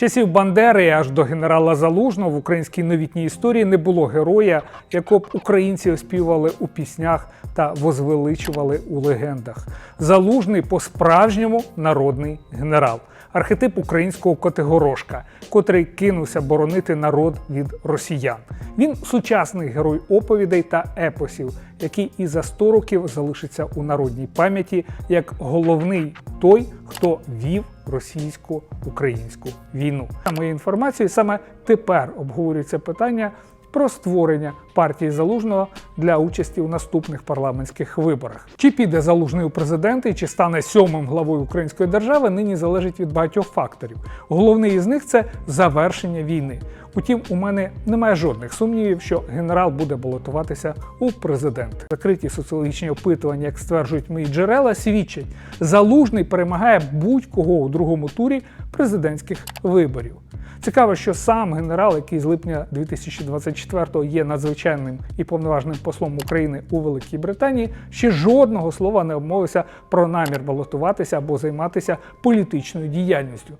часів Бандери аж до генерала Залужного в українській новітній історії не було героя, якого б українці оспівали у піснях та возвеличували у легендах. Залужний по-справжньому народний генерал, архетип українського котигорошка, котрий кинувся боронити народ від росіян. Він сучасний герой оповідей та епосів, який і за 100 років залишиться у народній пам'яті як головний той, хто вів російсько-українську війну. За моєю інформацією, саме тепер обговорюється питання про створення партії залужного для участі у наступних парламентських виборах. Чи піде залужний у президенти, чи стане сьомим главою української держави, нині залежить від багатьох факторів. Головний із них це завершення війни. Утім, у мене немає жодних сумнівів, що генерал буде балотуватися у президенти. Закриті соціологічні опитування, як стверджують мої джерела, свідчать, залужний перемагає будь-кого у другому турі президентських виборів. Цікаво, що сам генерал, який з липня 2024-го є надзвичайним і повноважним послом України у Великій Британії, ще жодного слова не обмовився про намір балотуватися або займатися політичною діяльністю.